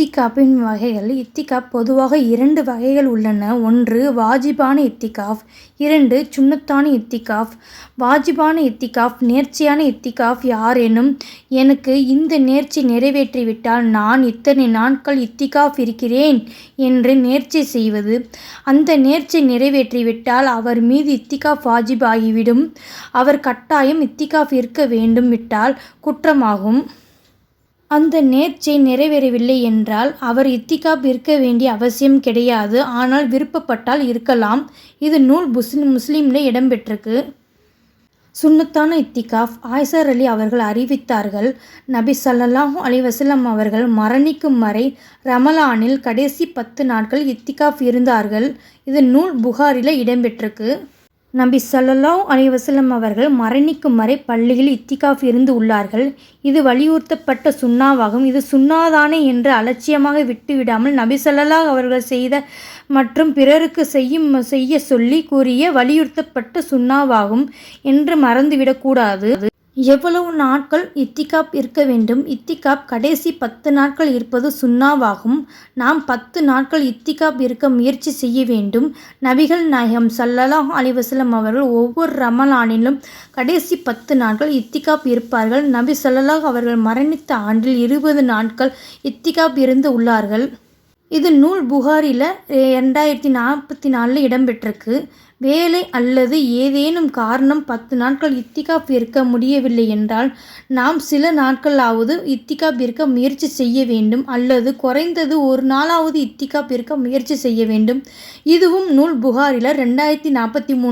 இத்திகாப்பின் வகைகள் இத்திகாப் பொதுவாக இரண்டு வகைகள் உள்ளன. ஒன்று வாஜிபான இத்திகாப். இரண்டு சுண்ணத்தான இத்திகாப். வாஜிபான இத்திகாப் நேர்ச்சியான இத்திகாப் யாரேனும் எனக்கு இந்த நேர்ச்சி நிறைவேற்றிவிட்டால் நான் இத்தனை நாட்கள் இத்திகாப் இருக்கிறேன் என்று நேர்ச்சி செய்வது. அந்த நேர்ச்சி நிறைவேற்றிவிட்டால் அவர் மீது இத்திகாப் வாஜிபாகிவிடும் அவர் கட்டாயம் இத்திகாப் இருக்க வேண்டும் விட்டால் குற்றமாகும். அந்த நேர்ச்சை நிறைவேறவில்லை என்றால் அவர் இத்திகாப் இருக்க வேண்டிய அவசியம் கிடையாது. ஆனால் விருப்பப்பட்டால் இருக்கலாம். இது நூல் முஸ்லிமில் இடம்பெற்றிருக்கு. சுன்னத்தான இத்திகாஃப் ஆயிஷா அலி அவர்கள் அறிவித்தார்கள் நபி சல்லாஹூ அலைஹி அவர்கள் மரணிக்கும் வரை ரமலானில் கடைசி பத்து நாட்கள் இத்திகாஃப் இருந்தார்கள். இது நூல் புகாரில் இடம்பெற்றிருக்கு. நபி சல்லல்லாஹ் அலைஹி அவர்கள் மரணிக்கும் வரை பள்ளியில் இத்திகாஃப் இருந்து உள்ளார்கள். இது வலியுறுத்தப்பட்ட சுண்ணாவாகும் இது சுண்ணாதானே என்று அலட்சியமாக விட்டுவிடாமல் நபி சல்லல்லாஹ் அவர்கள் செய்த மற்றும் பிறருக்கு செய்யும் செய்ய சொல்லி கூறிய வலியுறுத்தப்பட்ட சுண்ணாவாகும் என்று மறந்துவிடக்கூடாது எவ்வளவு நாட்கள் இத்திகாப் இருக்க வேண்டும் இத்திகாப் கடைசி பத்து நாட்கள் இருப்பது சுண்ணாவாகும் நாம் பத்து நாட்கள் இத்திகாப் இருக்க முயற்சி செய்ய வேண்டும். நபிகள் நாயகம் சல்லலாஹ் அலிவசலம் அவர்கள் ஒவ்வொரு ரமலானிலும் கடைசி பத்து நாட்கள் இத்திகாப் இருப்பார்கள். நபி சல்லலாஹ் அவர்கள் மரணித்த ஆண்டில் இருபது நாட்கள் இத்திகாப் இருந்து உள்ளார்கள். இது நூல் புகாரில ரெண்டாயிரத்தி நாற்பத்தி நாலில் இடம்பெற்றிருக்கு. வேலை அல்லது ஏதேனும் காரணம் பத்து நாட்கள் இத்திகாப் இருக்க முடியவில்லை என்றால் நாம் சில நாட்களாவது இத்திகாப் இருக்க முயற்சி செய்ய வேண்டும். அல்லது குறைந்தது ஒரு நாளாவது இத்திகாப் இருக்க முயற்சி செய்ய வேண்டும். இதுவும் நூல் புகாரில ரெண்டாயிரத்தி நாற்பத்தி மூணு